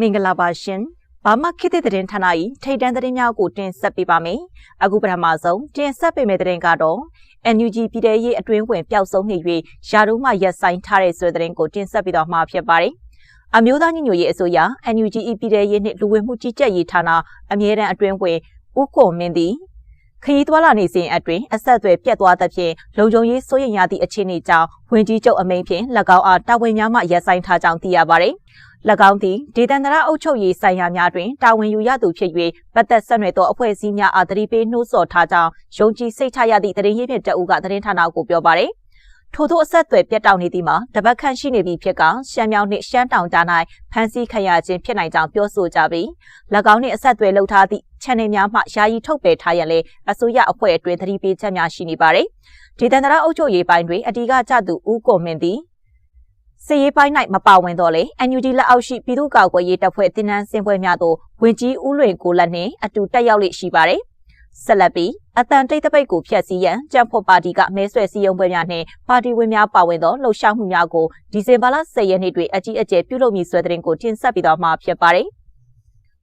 မင်္ဂလာပါရှင်ဘာမခေတ်သစ်သတင်းဌာန၏ထိတ်တန်းသတင်းများကိုတင်ဆက်ပေးပါမယ်အခုပထမဆုံးတင်ဆက်ပေးမယ့်သတင်းကတော့ NUG ပြည်ထရေးအတွင်းဝင်ပျောက်ဆုံးနေ၍ယာတို့မှရက်ဆိုင်ထားတဲ့ဆိုတဲ့သတင်းကိုတင်ဆက်ပေးတော့မှာဖြစ်ပါတယ်အမျိုးသားညီညွတ်ရေးအစိုးရ NUG ပြည်ထရေးနှင့်လူဝင်မှုကြီးကြပ်ရေးဌာနအမြဲတမ်းအတွင်းဝင်ဦးကိုမင်းသည်ခရီးသွားလာနေစဉ်အတွင်းအဆက်အသွယ်ပြတ်သွားသဖြင့်လုံခြုံရေးစိုးရိမ်ရသည့်အခြေအနေကြောင့်ဝင်ကြီးချုပ်အမိန့်ဖြင့်၎င်းအားတာဝန်များမှရက်ဆိုင်ထားကြောင်းသိရပါသည်၎ င်းသည်ဒေသန္တရအုပ်ချုပ်ရေးဆိုင်ရာများတွင်တာဝန်ယူရသူဖြစ်၍ပတ်သက်ဆက်နွယ်သောအဖွဲ့အစည်းများအားတတိပေးနှိုးဆော်ထားကြောင်းယုံကြည်စိတ်ချရသည့်တရင်ရင်းမြစ်တအုပ်ကသတင်းဌာနကိုပြောပါရယ်ထို့သောအဆက်အသွယ်ပြတ်တောက်နေသည်မှာတပတ်ခန့်ရှိနေပြီဖြစ်ကရှမ်းမြောင်နှင့်ရှမ်းတောင်ကြား၌ဖမ်းဆီးခံရခြင်းဖြစ်နိုင်ကြောင်းပြောဆိုကြပြီး၎င်းနှင့်အဆက်အသွယ်လှုပ်ထားသည့် channel များမှယာယီထုတ်ပယ်ထားရန်လည်းအစိုးရအဖွဲ့အတွင်းသတိပေးချက်များရှိနေပါရယ်ဒေသန္တရအုပ်ချုပ်ရေးပိုင်းတွင်အဓိကကျသူဦးကွန်မင်းသည် စစ်ရေးပိုင်း၌မပါဝင်တော့လေ NUG လက်အောက်ရှိပြည်သူ့ကာကွယ်ရေးတပ်ဖွဲ့တင်နန်းစင်ပွဲများသို့ဝင်ကြီးဦးလွင်ကိုလက်နှင့်အတူတက်ရောက်လေ့ရှိပါတယ်။ဆက်လက်ပြီးအတန်တိတ်တပိတ်ကိုဖျက်ဆီးရန်ကြံဖို့ပါတီကမဲဆွယ်စည်းရုံးပွဲများနှင့်ပါတီဝင်များပါဝင်သောလှုပ်ရှားမှုများကိုဒီဇင်ဘာလ10ရက်နေ့တွင်အကြီးအကျယ်ပြုလုပ်မည်ဆိုတဲ့တင်ကိုတင်ဆက်ပြီးတော့မှာဖြစ်ပါတယ်။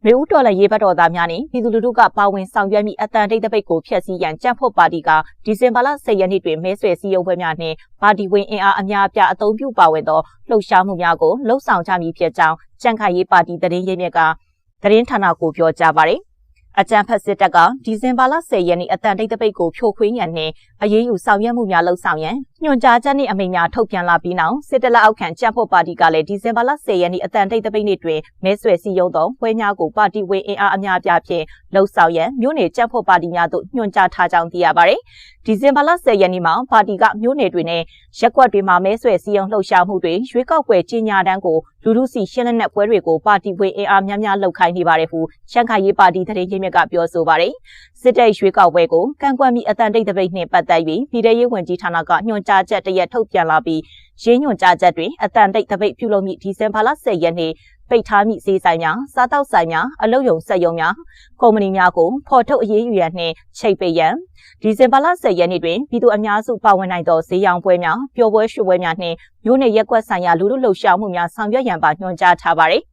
မေဦးတော်လည်းရေးဘတ်တော်သားများနဲ့ပြည်သူလူထုကပါဝင်ဆောင်ရွက်မိအတန်တိတ်တပိတ်ကိုဖျက်ဆီးရန်ကြံဖို့ပါတီကဒီဇင်ဘာလ10ရက်နေ့တွင်မဲဆွယ်စည်းရုံးပွဲများနှင့်ပါတီဝင်အင်အားအများအပြားအုံပြုပါဝင်သောလှုပ်ရှားမှုများကိုလှုပ်ဆောင်ကြမည်ဖြစ်ကြောင်းကြံ့ခိုင်ရေးပါတီတရင်ရင်းမြစ်ကသတင်းဌာနကိုပြောကြားပါရယ် အကြံဖက်စစ်တပ်ကဒီဇင်ဘာလ10ရက်နေ့အတန်တိတ်တပိတ်ကိုဖြိုခွင်းရန်နှင့်အရေးယူဆောင်ရွက်မှုများလှုပ်ဆောင်ရန်ညွှန်ကြားချက်နှင့်အမိန့်များထုတ်ပြန်လာပြီးနောက်စစ်တပ်လက်အောက်ခံကြံ့ဖို့ပါတီကလည်းဒီဇင်ဘာလ10ရက်နေ့အတန်တိတ်တပိတ်နေ့တွင်မဲဆွယ်စည်းရုံးသောပွဲများကိုပါတီဝင်အင်အားအများအပြားဖြင့်လှုပ်ဆောင်ရန်မြို့နယ်ကြံ့ဖို့ပါတီများသို့ညွှန်ကြားထားကြောင်းသိရပါသည်ဒီဇင်ဘာလ10ရက်နေ့မှာပါတီကမြို့နယ်တွေနဲ့ရက်ကွက်တွေမှာမဲဆွယ်စည်းရုံးလှုပ်ရှားမှုတွေရွေးကောက်ပွဲကြီးညာတန်းကိုလူလူစီရှင်းလက်နက်ပွဲတွေကိုပါတီဝင်အင်အားများများလှုပ်ခိုင်းနေပါတယ်ဟုရှန်ခိုင်ရေးပါတီတရင်ချင်းမြတ်ကပြောဆိုပါတယ်စစ်တပ်ရွေးကောက်ပွဲကိုကန့်ကွက်မိအတန်တိတ်တပိတ်နှင့်ပတ်သက်၍ပြည်ထရေးဝန်ကြီးဌာနကညွှန်ကြားချက်တရက်ထုတ်ပြန်လာပြီးရင်းညွှန်ကြားချက်တွင်အတန်တိတ်တပိတ်ပြုလုပ်မိဒီဇင်ဘာလ10ရက်နေ့ပိတ်ထားမိစေးဆိုင်များစားတောက်ဆိုင်များအလုပ်ရုံစက်ရုံများကုမ္ပဏီများကိုဖော်ထုတ်အရေးယူရန်နှင့်ချိတ်ပိတ်ရန်ဒီဇင်ဘာလ10ရက်နေ့တွင်ပြည်သူအများစုပါဝင်နိုင်သောဈေးရောင်းပွဲများပျော်ပွဲရွှေပွဲများနှင့်မြို့နယ်ရက်ကွက်ဆိုင်ရာလူလူလှုပ်ရှားမှုများဆောင်ရွက်ရန်ပါညွှန်ကြားထားပါသည်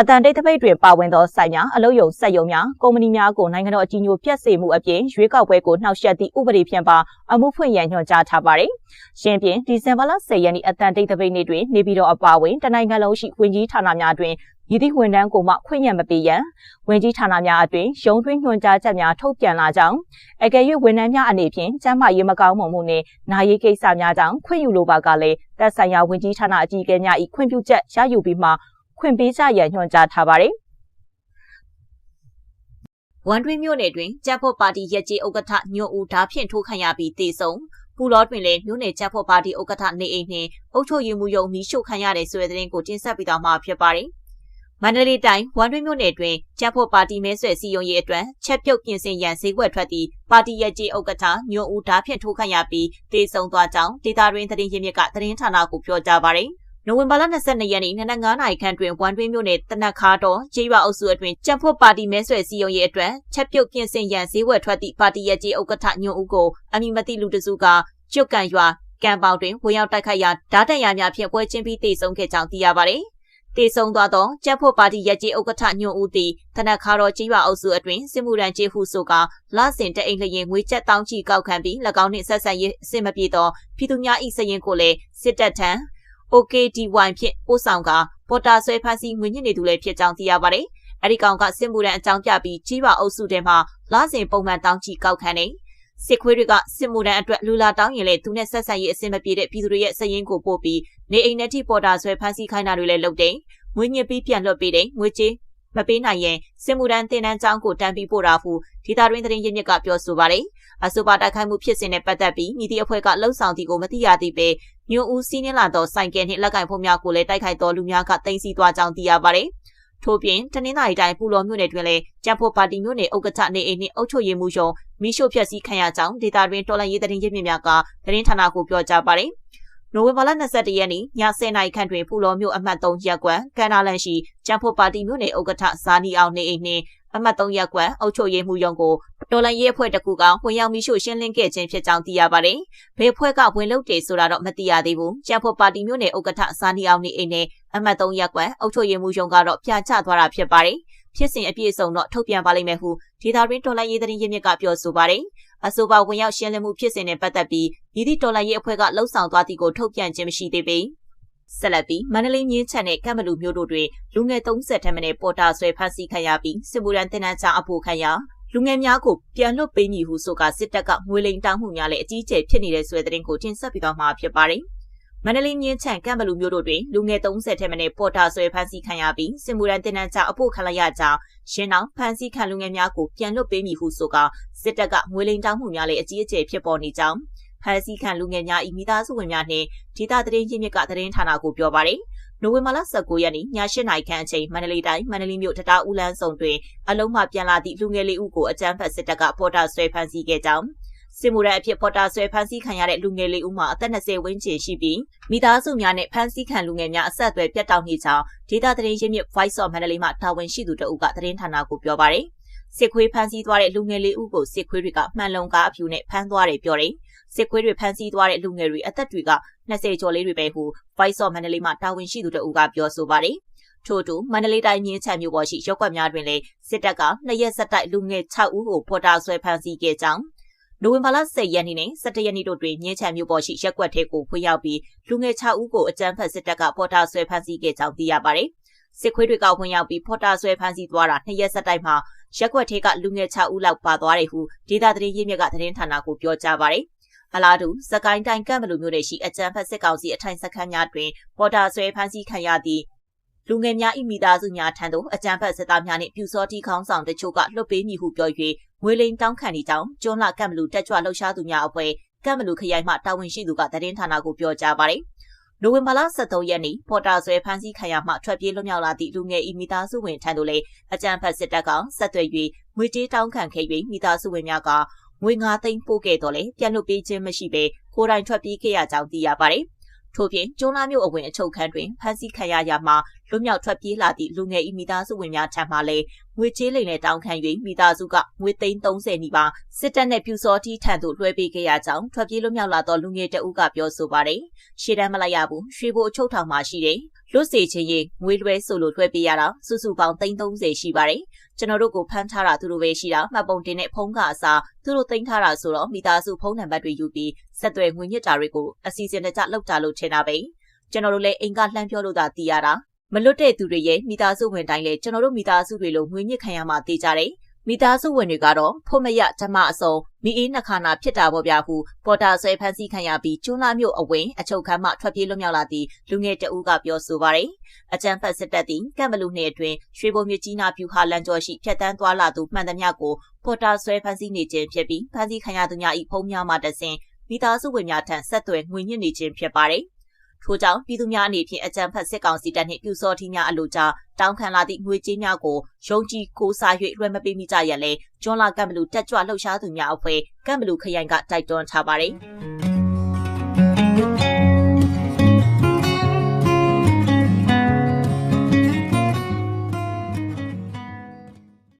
အတန်တိတ်တပိတ်တွင်ပါဝင်သောဆိုင်များအလုပ်ရုံစက်ရုံများကုမ္ပဏီများကိုနိုင်ငံတော်အကြီးအကျယ်ပြက်စေမှုအပြင်ရွေးကောက်ပွဲကိုနှောက်ယှက်သည့်ဥပဒေဖြင့်ပါအမှုဖွင့်ရန်ညွှန်ကြားထားပါသည်။ရှင်းပြဒီဇင်ဘာလ10ရက်နေ့အတန်တိတ်တပိတ်နေ့တွင်နေပြည်တော်အပါအဝင်တနိုင်ငံလုံးရှိဝင်ကြီးဌာနများတွင်ရည်သည့်ဝန်ထမ်းကိုမှခွင့်ရမပေးရန်ဝင်ကြီးဌာနများအတွင်ရုံးတွင်းညွှန်ကြားချက်များထုတ်ပြန်လာကြောင်းအကယ်၍ဝန်ထမ်းများအနေဖြင့်ကျန်းမာရေးမကောင်းမှုမှုနှင့်နာရေးကိစ္စများကြောင့်ခွင့်ယူလိုပါကလည်းသက်ဆိုင်ရာဝင်ကြီးဌာနအကြီးအကဲများ၏ခွင့်ပြုချက်ရယူပြီးမှ ခွင့်ပေးကြရန်ညွှန်ကြားထားပါသည်ဝန်တွင်းမြို့နယ်တွင်ကြက်ဖို့ပါတီရက်ကြီးဥက္ကဋ္ဌညွန့်ဦးဓာဖြင့်ထိုးခံရပြီးတေဆုံးပူလောတွင်လည်းမြို့နယ်ကြက်ဖို့ပါတီဥက္ကဋ္ဌနေအိမ်နှင့်အုပ်ချုပ်ရေးမှူးရုံးမီးရှို့ခံရတယ်ဆိုတဲ့သတင်းကိုတင်ဆက်ပေးသွားမှာဖြစ်ပါတယ်။မန္တလေးတိုင်းဝန်တွင်းမြို့နယ်တွင်ကြက်ဖို့ပါတီမဲဆွယ်စည်းရုံးရေးအတွက်ချက်ပြုတ်ပြင်ဆင်ရန်ဈေးကွက်ထွက်သည့်ပါတီရက်ကြီးဥက္ကဋ္ဌညွန့်ဦးဓာဖြင့်ထိုးခံရပြီးတေဆုံးသွားကြောင်းဒေတာရင်းသတင်းရင်းမြစ်ကသတင်းဌာနကိုပြောကြားပါတယ်။ နိုဝင်ဘာလ22ရက်နေ့နနက်9နာရီခန့်တွင်ဝန်တွင်းမြို့နယ်တနက်ခါတော်ကျေးရွာအုပ်စုအတွင်းကြံဖို့ပါတီမဲဆွယ်စည်းရုံးရေးအတွက်ချက်ပြုတ်ပြင်ဆင်ရန်ဈေးဝယ်ထွက်သည့်ပါတီရဲ့ကြီးဥက္ကဋ္ဌညွန့်ဦးကိုအမိမတိလူတစုကကျွတ်ကန်ရွာကံပေါင်တွင်ဝင်ရောက်တိုက်ခိုက်ရာဓာတ်တရများဖြင့်ပွဲချင်းပြီးတေဆုံးခဲ့ကြောင်းသိရပါတယ်။တေဆုံးသွားသောကျက်ဖို့ပါတီရက်ကြီးဥက္ကဋ္ဌညွန့်ဦးသည်တနက်ခါတော်ကြီးရွာအုပ်စုအတွင်းစစ်မှုရန်ကျေးဟုဆိုကလဆင်တအိမ်လျင်ငွေကျပ်တောင်းချီကောက်ခံပြီး၎င်းနှင့်ဆက်ဆံရေးအဆင်မပြေသောပြည်သူများ၏စရင်ကိုလည်းစစ်တပ်ထံ OKDY ဖြင့်ပို့ဆောင်ကပေါ်တာဆွဲဖမ်းဆီးငွေညှစ်နေသူလည်းဖြစ်ကြောင်းသိရပါတယ်။အဲဒီကောင်ကစစ်မှုရန်အကြောင်းပြပြီးကြီးပါအုပ်စုထဲမှာလစဉ်ပုံမှန်တောင်းချီကောက်ခံနေစစ်ခွေးတွေကစစ်မှုရန်အတွက်လူလာတောင်းရင်လည်းသူနဲ့ဆက်ဆံရေးအဆင်မပြေတဲ့ပြည်သူတွေရဲ့စရင်ကိုပို့ပြီးနေအိမ်နဲ့ထိပေါ်တာဆွဲဖမ်းဆီးခိုင်းတာတွေလည်းလုပ်တယ်။ငွေညှစ်ပြီးပြန်လွှတ်ပေးတယ်။ငွေကြေးမပေးနိုင်ရင်စစ်မှုထမ်းတင်တန်းကျောင်းကိုတန်းပြီးပို့တာဟုဒေတာတွင်သတင်းရင်းမြစ်ကပြောဆိုပါတယ်။အဆိုပါတိုက်ခိုက်မှုဖြစ်စဉ်နဲ့ပတ်သက်ပြီးမြည်သည့်အဖွဲ့ကလှုပ်ဆောင်သည်ကိုမသိရသေးပေ ညွန်ဦးစီးနှင်းလာသောစိုင်ကယ်နှင့်လက်ကင်ဖို့များကိုလည်းတိုက်ခိုက်သောလူများကတင်စီသွားကြောင်းသိရပါတယ်။ထို့ပြင်တနင်္လာရီတိုင်းပူလော်မြို့နယ်တွင်လည်းကြံဖို့ပါတီမြို့နယ်ဥက္ကဋ္ဌနေအိမ်နှင့်အုပ်ချုပ်ရေးမှူးရုံးမိရှို့ဖျက်ဆီးခံရကြောင်းဒေတာတွင်တော်လှန်ရေးသတင်းရင်းမြစ်များကသတင်းဌာနကိုပြောကြားပါတယ်။ နိုဝင်ဘာလ22ရက်နေ့ည10:00နာရီခန့်တွင်ဖူလောမြို့အမှတ်3ရပ်ကွက်ကန်နာလန်ရှိကျန်းဖို့ပါတီမြို့နယ်ဥက္ကဋ္ဌဇာနီအောင်နေအိမ်နှင့်အမှတ်3ရပ်ကွက်အုပ်ချုပ်ရေးမှူးရုံးကိုတော်လန်ရေးအဖွဲ့တစ်ခုကဝင်ရောက်မိရှို့ရှင်းလင်းခဲ့ခြင်းဖြစ်ကြောင်းသိရပါတယ်။ဘယ်ဖွဲ့ကဝင်လုပ်တယ်ဆိုတာတော့မသိရသေးဘူး။ကျန်းဖို့ပါတီမြို့နယ်ဥက္ကဋ္ဌဇာနီအောင်နေအိမ်နဲ့အမှတ်3ရပ်ကွက်အုပ်ချုပ်ရေးမှူးရုံးကတော့ပြချသွားတာဖြစ်ပါတယ်။ ဖြစ်စဉ်အပြည့်အစုံတော့ထုတ်ပြန်ပါလိမ့်မယ်ဟုဒေတာရင်းတော်လိုင်းရေးသတင်းရင်းမြစ်ကပြောဆိုပါတယ်။အဆိုပါဝင်ရောက်ရှင်းလင်းမှုဖြစ်စဉ်နဲ့ပတ်သက်ပြီးဤသည့်တော်လိုင်းရေးအဖွဲ့ကလှုပ်ဆောင်သွားသည့်ကိုထုတ်ပြန်ခြင်းမရှိသေးပေ။ဆက်လက်ပြီးမန္တလေးမြင်းချန်နဲ့ကမ်ဘလူမျိုးတို့တွင်လူငယ်30ထက်မနည်းပေါ်တာဆွဲဖမ်းဆီးခံရပြီးစစ်မှုရန်တင်နန်းချအဖို့ခံရလူငယ်များကိုပြန်လွတ်ပေးမည်ဟုဆိုကစစ်တပ်ကငွေလိမ်တောင်းမှုများလည်းအကြီးအကျယ်ဖြစ်နေတဲ့ဆွဲတဲ့ရင်ကိုတင်ဆက်ပြီးတော့မှာဖြစ်ပါတယ်။ မန္တလေးမြင်းချန်ကမ်ဘလူမျိုးတို့တွင်လူငယ်30ထက်မနည်းပေါ်တာဆွဲဖမ်းဆီးခံရပြီးစစ်မှုရန်တင်နန်းချအဖို့ခံရကြောင်းရှင်းအောင်ဖမ်းဆီးခံလူငယ်များကိုပြန်လွတ်ပေးမည်ဟုဆိုကစစ်တပ်ကငွေလိမ်တောင်းမှုများလည်းအကြီးအကျယ်ဖြစ်ပေါ်နေကြောင်းဖမ်းဆီးခံလူငယ်များ၏မိသားစုဝင်များနှင့်ဒေသသတင်းရင်းမြစ်ကသတင်းဌာနကိုပြောပါရယ်နိုဝင်ဘာလ19ရက်နေ့ည8နာရီခန့်အချိန်မန္တလေးတိုင်းမန္တလေးမြို့တတားဦးလန်းဆောင်တွင်အလုံးမပြန်လာသည့်လူငယ်လေးဦးကိုအကြမ်းဖက်စစ်တပ်ကပေါ်တာဆွဲဖမ်းဆီးခဲ့ကြောင်း စစ်မှုရန်အဖြစ်ပေါ်တာဆွဲဖမ်းဆီးခံရတဲ့လူငယ်လေးဦးမှာအသက်20ဝန်းကျင်ရှိပြီးမိသားစုများနဲ့ဖမ်းဆီးခံလူငယ်များအဆက်အသွယ်ပြတ်တောက်နေကြောင်းဒေသသတင်းရင်းမြစ် Voice of မန္တလေးမှတာဝန်ရှိသူတအုပ်ကသတင်းဌာနကိုပြောပါရယ်စစ်ခွေးဖမ်းဆီးသွားတဲ့လူငယ်လေးဦးကိုစစ်ခွေးတွေကမှန်လုံကားအဖြူနဲ့ဖမ်းသွားတယ်ပြောတယ်စစ်ခွေးတွေဖမ်းဆီးသွားတဲ့လူငယ်တွေအသက်တွေက20ကျော်လေးတွေပဲဟု Voice of မန္တလေးမှတာဝန်ရှိသူတအုပ်ကပြောဆိုပါတယ်ထို့တူမန္တလေးတိုင်းမြင်းချံမြို့ပေါ်ရှိရပ်ကွက်များတွင်လည်းစစ်တပ်ကနှစ်ရက်ဆက်တိုက်လူငယ်6ဦးကိုပေါ်တာဆွဲဖမ်းဆီးခဲ့ကြောင်း နိုဝင်ဘာလ10ရက်နေ့နဲ့17ရက်နေ့တို့တွင်မြင်းချံမြို့ပေါ်ရှိရက်ကွက်ထဲကိုဖွေရောက်ပြီးလူငယ်6ဦးကိုအကြမ်းဖက်စစ်တပ်ကပေါ်တာဆွဲဖမ်းဆီးခဲ့ကြောင်းသိရပါတယ်။စစ်ခွေးတွေကဝင်ရောက်ပြီးပေါ်တာဆွဲဖမ်းဆီးသွားတာနှစ်ရက်ဆက်တိုက်မှာရက်ကွက်ထဲကလူငယ်6ဦးလောက်ပါသွားတယ်ဟုဒေသသတင်းရင်းမြစ်ကသတင်းဌာနကိုပြောကြားပါတယ်။အလားတူစကိုင်းတိုင်းကံမလူမျိုးတွေရှိအကြံဖက်စစ်ကောင်စီအထိုင်စခန်းများတွင်ပေါ်တာဆွဲဖမ်းဆီးခံရသည့်လူငယ်များ၏မိသားစုများထံသို့အကြံဖက်စစ်သားများနှင့်ပြူစောတိခေါင်းဆောင်တချို့ကလွတ်ပေးမည်ဟုပြော၍ ငွေလိမ်တောင်းခံနေကြောင်းကျွန်းလကံမလူတက်ကြွလှုပ်ရှားသူများအဖွဲ့ကံမလူခရိုင်မှတာဝန်ရှိသူကသတင်းဌာနကိုပြောကြားပါတယ်။နိုဝင်ဘာလ23ရက်နေ့ပေါ်တာဆွဲဖမ်းဆီးခံရမှထွက်ပြေးလွတ်မြောက်လာသည့်လူငယ်ဤမိသားစုဝင်ထံသို့လည်းအကြံဖက်စစ်တပ်ကဆက်သွယ်၍ငွေကြေးတောင်းခံခဲ့၍မိသားစုဝင်များကငွေ9သိန်းပို့ခဲ့တော့လေပြန်လွတ်ပေးခြင်းမရှိဘဲကိုယ်တိုင်ထွက်ပြေးခဲ့ရကြောင်းသိရပါတယ်။ ထို့ပြင်ကျုံးလာမျိုးအဝင်အချုပ်ခန်းတွင်ဖမ်းဆီးခံရရမှလွတ်မြောက်ထွက်ပြေးလာသည့်လူငယ်ဤမိသားစုဝင်များထံမှလည်းငွေကြေးလိမ်နဲ့တောင်းခံ၍မိသားစုကငွေသိန်း30နီးပါးစစ်တပ်နဲ့ပြူစောတိထံသို့လွှဲပေးခဲ့ရကြောင်းထွက်ပြေးလွတ်မြောက်လာသောလူငယ်တအုပ်ကပြောဆိုပါတယ်။ရှေ့တန်းမလိုက်ရဘူး။ရွှေဘိုအချုပ်ထောင်မှာရှိတယ်။လွတ်စေခြင်းရင်ငွေလွှဲဆိုလို့လွှဲပေးရတာစုစုပေါင်း330ရှိပါတယ်။ ကျွန်တော်တို့ကိုဖမ်းထားတာသူတို့ပဲရှိတာမှတ်ပုံတင်တဲ့ဖုန်းကအစားသူတို့သိမ်းထားတာဆိုတော့မိသားစုဖုန်းနံပါတ်တွေယူပြီးဆက်သွယ်ငွေညစ်တာတွေကိုအစီအစဉ်တကျလောက်တာလို့ထင်တာပဲ။ကျွန်တော်တို့လည်းအိမ်ကလှမ်းပြောလို့သာသိရတာမလွတ်တဲ့သူတွေရဲ့မိသားစုဝင်တိုင်းလည်းကျွန်တော်တို့မိသားစုတွေလိုငွေညစ်ခံရမှသိကြတယ်။ မိသားစုဝင်တွေကတော့ဖို့မရဓမ္မအစုံမိအေးနှခါနာဖြစ်တာပေါ့ဗျာဟုပေါ်တာဆွဲဖမ်းဆီးခံရပြီးကျွန်းလာမြို့အဝင်အချုပ်ခန်းမှထွက်ပြေးလွတ်မြောက်လာသည့်လူငယ်တဦးကပြောဆိုပါရယ်အကြံဖတ်စစ်တပ်သည်ကံမလူနှစ်အတွင်းရွှေဘုံမြကြီးနာပြူဟာလန်ကျော်ရှိဖြတ်တန်းသွားလာသူမှန်သမျှကိုပေါ်တာဆွဲဖမ်းဆီးနေခြင်းဖြစ်ပြီးဖမ်းဆီးခံရသူများ၏ဖုံးများမှတဆင်မိသားစုဝင်များထံဆက်သွယ်ငွေညှစ်နေခြင်းဖြစ်ပါတယ် ထို့ကြောင့်ပြည်သူများအနေဖြင့်အကြံဖတ်စစ်ကောင်စီတပ်နှင့်ပြူစောထီးများအလို့ကြားတောင်းခံလာသည့်ငွေကြေးများကိုယုံကြည်ကိုးစား၍လွှဲမပေးမိကြရလဲကျွန်းလာကမ်ဘလူတက်ကြွလှုပ်ရှားသူများအဖွဲ့ကမ်ဘလူခရိုင်ကတိုက်တွန်းထားပါတယ်။